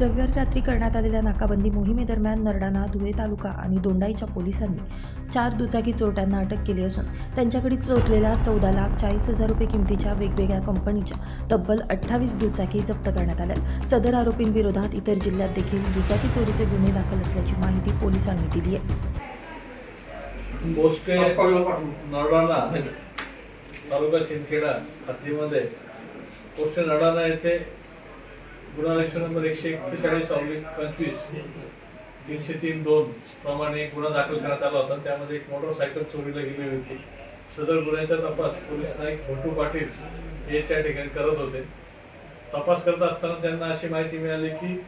रविवारी रात्री करण्यात आलेल्या नाकाबंदी मोहिमेदरम्यान नरडाणा धुळे तालुका आणि दोंडाईच्या पोलिसांनी चार दुचाकी चोरट्यांना अटक केली असून त्यांच्याकडे चोरलेल्या चौदा लाख चाळीस हजार रुपये किमतीच्या वेगवेगळ्या कंपनीच्या तब्बल अठ्ठावीस दुचाकी जप्त करण्यात आल्या सदर आरोपींविरोधात इतर जिल्ह्यात देखील दुचाकी चोरीचे गुन्हे दाखल असल्याची माहिती पोलिसांनी दिली आहे. नरडाणा तालुका शिंदखेडा हद्दीमध्ये पोस्टे नरडाणा येथे गुन्हा रजिस्टर नंबर एकशे एक्केचाळीस ऑब्लिक पंचवीस तीनशे तीन दोन प्रमाणे एक गुन्हा दाखल करण्यात आला होता. त्यामध्ये एक मोटरसायकल चोरीला गेली होती. सदर गुन्ह्याचा तपास पोलीस नाईक भोटू पाटील हे त्या ठिकाणी करत होते. तपास करत असताना त्यांना अशी माहिती मिळाली की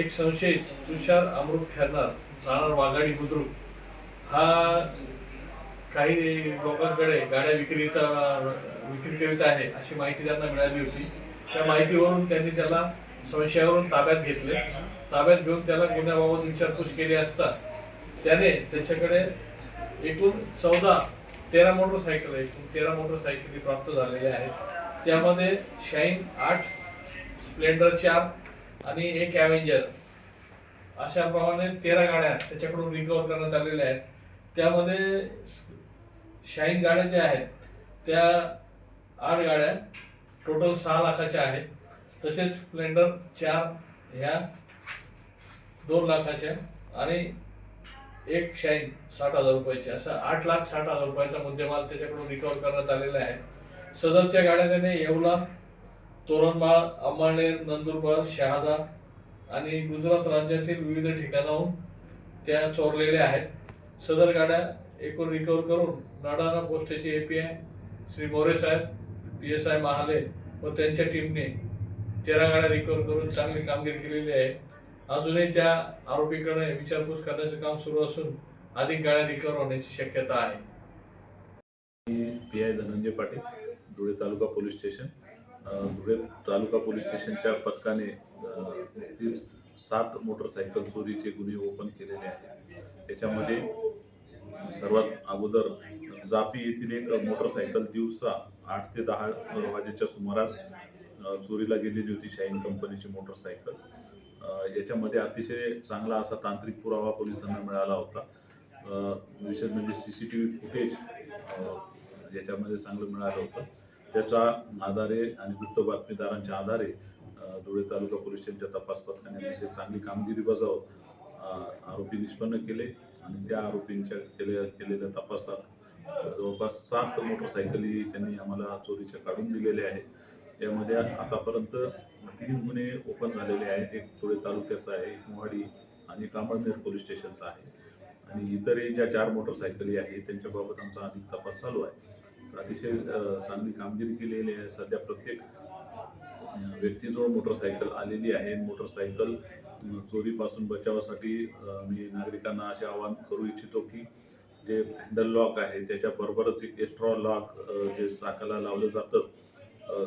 एक संशयित तुषार अमृत खेळणार जाणार वाघाडी बुद्रुक हा काही लोकांकडे गाड्या विक्रीचा विक्री करीत आहे अशी माहिती त्यांना मिळाली होती. त्या माहितीवरून त्यांनी त्याला संशयावरून ताब्यात घेतले. ताब्यात घेऊन त्याला गुन्ह्याबाबत विचारपूस केली असता त्याने त्याच्याकडे एकूण चौदा तेरा मोटरसायकल एकूण तेरा मोटरसायकली प्राप्त झालेल्या आहेत. त्यामध्ये शाईन आठ स्प्लेंडर चार आणि एक ॲव्हेंजर. अशा प्रमाणे तेरा गाड्या त्याच्याकडून रिकवर करण्यात आलेल्या आहेत. त्यामध्ये शाईन गाड्या ज्या आहेत त्या आठ गाड्या टोटल सहा लाखाच्या आहेत. तसेच स्प्लेंडर चार ह्या दोन लाखाच्या आणि एक शाईन साठ हजार रुपयाची असं आठ लाख साठ हजार रुपयाचा मुद्देमाल त्याच्याकडून रिकवर करण्यात आलेला आहे. सदरच्या गाड्या त्याने येवला तोरणमाळ अंबानेर नंदुरबार शहादा आणि गुजरात राज्यातील विविध ठिकाणाहून त्या चोरलेल्या आहेत. सदर गाड्या एकूण रिकवर करून नाडाना पोस्टेचे A P I Shri More Saheb P S I Mahale व त्यांच्या टीमने तेरा गाड्या रिकवर करून चांगली कामगिरी केलेली आहे. अजूनही त्या आरोपीकडे विचारपूस करण्याचं काम सुरू असून अधिक गाड्या रिकवर होण्याची शक्यता आहे. मी P I Dhananjay Patil Dhule taluka police station. Dhule taluka police स्टेशनच्या पथकाने तीस सात मोटरसायकल चोरीचे गुन्हे ओपन केलेले आहेत. त्याच्यामध्ये सर्वात अगोदर जापी येथील एक मोटरसायकल दिवसा आठ ते दहा वाजेच्या सुमारास चोरीला गेलेली होती शाईन कंपनीची मोटरसायकल. याच्यामध्ये अतिशय चांगला असा तांत्रिक पुरावा पोलिसांना मिळाला होता. विशेष म्हणजे C C T V footage याच्यामध्ये चांगलं मिळालं होतं. त्याचा आधारे आणि गुप्त बातमीदारांच्या आधारे धुळे तालुका पोलीस स्टेशनच्या तपास पथकाने अतिशय चांगली कामगिरी बजावत आरोपी निष्पन्न केले आणि त्या आरोपींच्या केले केलेल्या तपासात जवळपास सात मोटरसायकली त्यांनी आम्हाला चोरीच्या काढून दिलेल्या आहेत. त्यामध्ये आतापर्यंत तीन गुन्हे ओपन झालेले आहेत. एक धुळे तालुक्याचा आहे एक मोहाडी आणि एक पोलीस स्टेशनचा आहे. आणि इतरही ज्या चार मोटरसायकली आहेत त्यांच्याबाबत आमचा अधिक तपास चालू आहे. तर अतिशय चांगली कामगिरी केलेली आहे. सध्या प्रत्येक व्यक्तीजवळ मोटरसायकल आलेली आहे. मोटरसायकल चोरीपासून बचावासाठी मी नागरिकांना असे आवाहन करू इच्छितो की जे हँडल लॉक आहे त्याच्याबरोबरच एक एक्स्ट्रा लॉक जे चाकाला लावलं जातं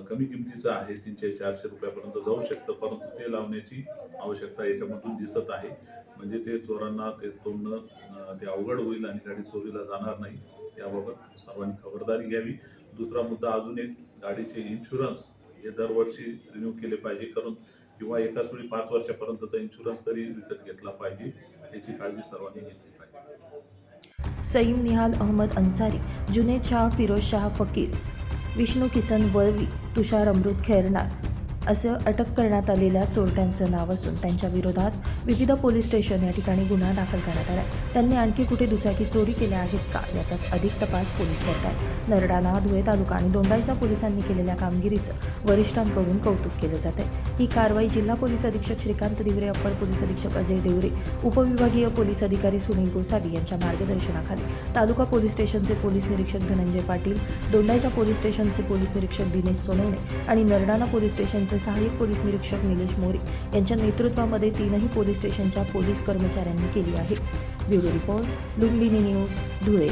कमी किमतीचं आहे तीनशे चारशे रुपयापर्यंत जाऊ शकतं. परंतु ते लावण्याची आवश्यकता याच्यामधून दिसत आहे. म्हणजे ते चोरांना ते तोडणं ते अवघड होईल आणि गाडी चोरीला जाणार नाही याबाबत सर्वांनी खबरदारी घ्यावी. दुसरा मुद्दा अजून एक गाडीचे इन्शुरन्स हे दरवर्षी रिन्यू केले पाहिजे. करून किंवा एकाच वेळी पाच वर्षापर्यंतचा इन्शुरन्स तरी विकत घेतला पाहिजे याची काळजी सर्वांनी घेतली पाहिजे. सईम निहाल अहमद अन्सारी जुनेद शाह फिरोज शाह फकीर. विष्णू किसन वळवी तुषार अमृत खैरनार असं अटक करण्यात आलेल्या चोरट्यांचं नाव असून त्यांच्या विरोधात विविध पोलीस स्टेशन या ठिकाणी गुन्हा दाखल करण्यात आला त्यांनी आणखी कुठे दुचाकी चोरी केल्या आहेत का? याचा अधिक तपास पोलीस करत आहेत नरडाणा धुळे तालुका आणि दोंडाईचा पोलिसांनी केलेल्या कामगिरीचं वरिष्ठांकडून कौतुक केलं जात आहे ही कारवाई जिल्हा पोलीस अधीक्षक श्रीकांत दिवरे अप्पर पोलीस अधीक्षक अजय देवरे उपविभागीय पोलीस अधिकारी सुनील गोसावी यांच्या मार्गदर्शनाखाली तालुका पोलीस स्टेशनचे पोलीस निरीक्षक धनंजय पाटील दोंडाईच्या पोलीस स्टेशनचे पोलीस निरीक्षक दिनेश सोनवणे आणि नरडाणा पोलीस स्टेशनचे सहाय्यक पोलीस निरीक्षक निलेश मोरे यांच्या नेतृत्वामध्ये तीनही पोलीस स्टेशनच्या पोलीस कर्मचाऱ्यांनी केली आहे. Bureau report Lumbini news Dhule.